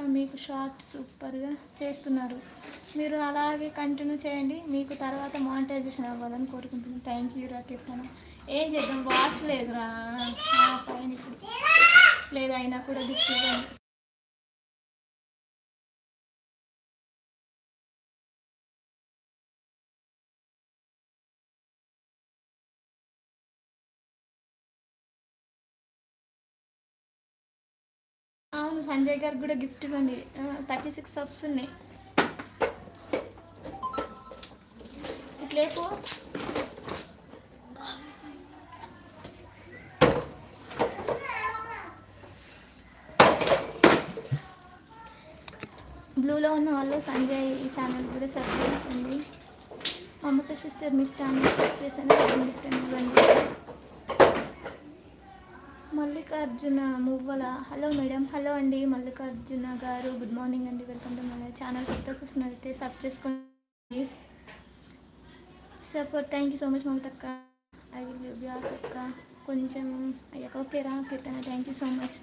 ఇంకా మీకు షార్ట్ సూపర్గా చేస్తున్నారు. మీరు అలాగే కంటిన్యూ చేయండి. మీకు తర్వాత మానిటైజేషన్ అవ్వాలని కోరుకుంటున్నాను. థ్యాంక్ యూ రా కీర్తన. ఏం చేద్దాం? వాచ్ లేదురా. పైన ఇప్పుడు. లేదు అయినా కూడా దిక్కు అవును సంజయ్ గారికి కూడా గిఫ్ట్ ఇవ్వండి. థర్టీ సిక్స్ సబ్స్ ఉన్నాయి. ఇట్లేపు. బ్లూలో ఉన్న వాళ్ళు సంజయ్ ఈ ఛానల్ కూడా సెర్చ్ చేస్తుంది. మమత సిస్టర్ మీకు ఛానల్ సెర్చ్ చేశాను గిఫ్ట్ ఇవ్వండి. Mallikarjuna Muvvala. Hello madam. Hello అండి మల్లికార్జున గారు. గుడ్ మార్నింగ్ అండి. వెల్కమ్ టు మన ఛానల్. కొత్త చూస్తున్నట్లయితే సబ్ చేసుకోండి. Please support thank you so much Mamata అక్క. ఐ విల్ యూ బ్యాక్ అక్క. కొంచెం అయ్యాక. ఓకే రా. Keerthana thank you so much.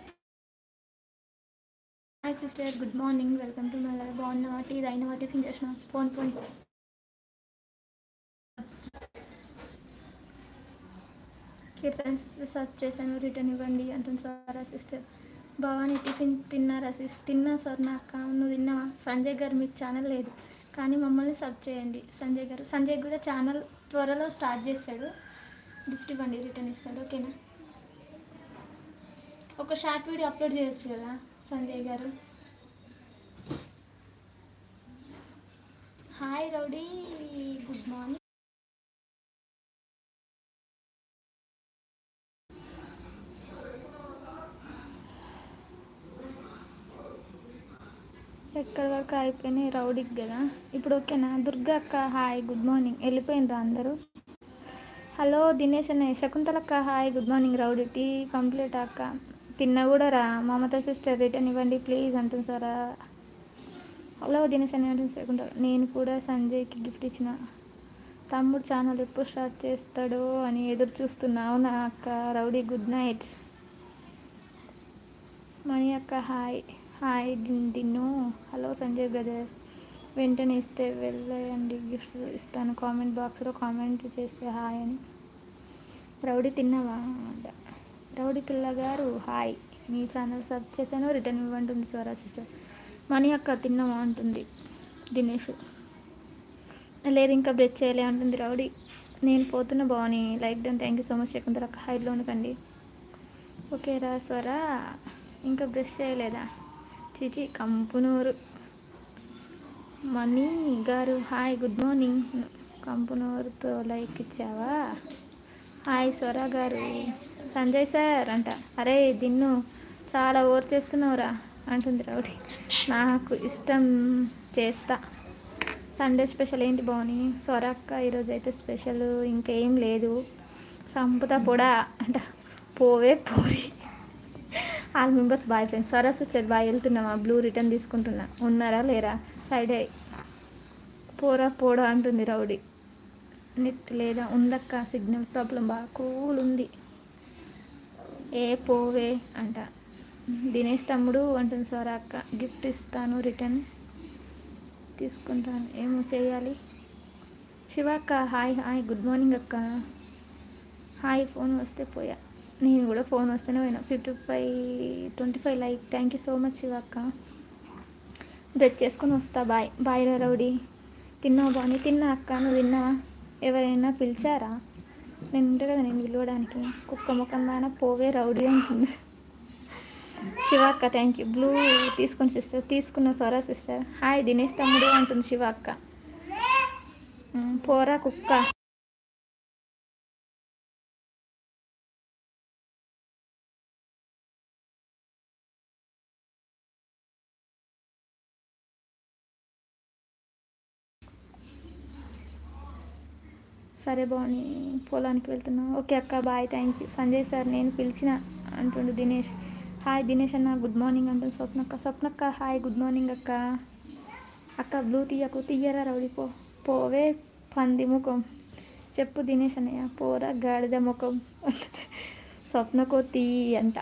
Hi sister. Good morning. Welcome to మళ్ళీ బాగున్నావా? టీ వాటి ఫిన్ చేసిన phone phone. Keerthana sister search చేశాను రిటర్న్ ఇవ్వండి అంటుంది సార్ సిస్టర్ భవానీ టిఫిన్ తిన్నారా సిస్ తిన్నా సార్ నా అక్క నువ్వు తిన్నావా? సంజయ్ గారు మీకు ఛానల్ లేదు కానీ మమ్మల్ని సర్చ్ చేయండి. సంజయ్ గారు సంజయ్ కూడా ఛానల్ త్వరలో స్టార్ట్ చేస్తాడు. గిఫ్ట్ ఇవ్వండి రిటర్న్ ఇస్తాడు ఓకేనా? ఒక షార్ట్ వీడియో అప్లోడ్ చేయొచ్చు కదా సంజయ్ గారు. Hi rowdy good morning. ఎక్కడి వరకు అయిపోయినాయి? రౌడీకి కదా. ఇప్పుడు ఓకేనా? దుర్గా అక్క హాయ్ గుడ్ మార్నింగ్. వెళ్ళిపోయినరా అందరూ? హలో దినేష్ అన్న శకుంతల అక్క hi good morning. Rowdy tea complete అక్క? తిన్నా కూడా రా. మమత సిస్టర్ రిటర్న్ ఇవ్వండి ప్లీజ్ అంటుంది సారా. హలో దినేష్ అనే అంటుంది శకుంతల. నేను కూడా సంజయ్కి గిఫ్ట్ ఇచ్చిన. తమ్ముడు ఛానల్ ఎప్పుడు స్టార్ట్ చేస్తాడో అని ఎదురు చూస్తున్నా. అవునా అక్క? Rowdy good night. మణి అక్క hi. Hi Dinnu hello Sanjay brother. వెంటనే ఇస్తే వెళ్ళండి. గిఫ్ట్స్ ఇస్తాను. కామెంట్ బాక్స్లో కామెంట్ చేస్తే హాయ్ అని. రౌడీ తిన్నావా? అంట. రౌడీ పిల్లగారు హాయ్. మీ ఛానల్ సబ్ చేశాను. రిటర్న్ ఇవ్వంటుంది స్వరా సిస్టర్. మనీ అక్క తిన్నావా? అంటుంది దినేష్. లేదు ఇంకా బ్రెచ్ చేయలే అంటుంది రౌడీ. నేను పోతున్న బాగుని like done. Thank you so much. Shakuntala అక్క ఉండకండి. ఓకే రా స్వరా. ఇంకా బ్రష్ చేయలేదా? చిచి కంపునూరు. మనీ గారు హాయ్ గుడ్ మార్నింగ్. కంపునూరుతో లైక్ ఇచ్చావా? హాయ్ స్వర గారు. సంజయ్ సార్ అంట. అరే దిన్ను చాలా ఓర్ చేస్తున్నావురా అంటుంది రౌడీ. నాకు ఇష్టం చేస్తా. సండే స్పెషల్ ఏంటి బాగుని స్వర అక్క ఈరోజు అయితే స్పెషల్ ఇంకేం లేదు. సంపుతా పొడా అంట. పోవే పోరి. All members bye friends. సరే సిస్టర్ బాయ్ వెళ్తున్నామా బ్లూ రిటర్న్ తీసుకుంటున్నా. ఉన్నారా? లేరా? సైడ్ అయ్యి పోరా పోడా అంటుంది రౌడీ. నెట్ లేదా? ఉందక్క? సిగ్నల్ ప్రాబ్లం బాగా కూల్ ఉంది. ఏ పోవే అంట. దినేష్ తమ్ముడు అంటుంది సార్ అక్క. గిఫ్ట్ ఇస్తాను రిటర్న్ తీసుకుంటాను. ఏమో చేయాలి. శివ అక్క హాయ్ హాయ్. గుడ్ మార్నింగ్ అక్క. హాయ్ ఫోన్ వస్తే పోయా. నేను కూడా ఫోన్ వస్తేనే పోయినా. Fifty five twenty five like thank you so much Shiva అక్క బ్రెచ్ చేసుకొని వస్తా బాయ్ బాయ్ రా రౌడీ. తిన్నావు బాగుంది తిన్నా అక్క నువ్వు తిన్నావా? ఎవరైనా పిలిచారా? నేను ఉంటా కదా నేను పిలవడానికి. కుక్క ముఖం దాన పోవే రౌడీ అంటుంది. శివ అక్క థ్యాంక్ యూ బ్లూ తీసుకుని సిస్టర్ తీసుకున్న సోరా సిస్టర్ హాయ్ దినేష్ తమ్ముడు అంటుంది శివ అక్క పోరా కుక్క. సరే బాగుని పొలానికి వెళ్తున్నా. ఓకే అక్క bye thank you Sanjay sir నేను పిలిచిన అంటుండు దినేష్. హాయ్ దినేష్ అన్న గుడ్ మార్నింగ్ అంటుంది స్వప్నక్క స్వప్నక్క హాయ్ గుడ్ మార్నింగ్ అక్క. అక్క బ్లూ తీయకు తీయరా రౌడీ పో పోవే పంది ముఖం. చెప్పు దినేష్ అన్నయ్య పోరా గాడిద ముఖం. స్వప్నకో తీ అంట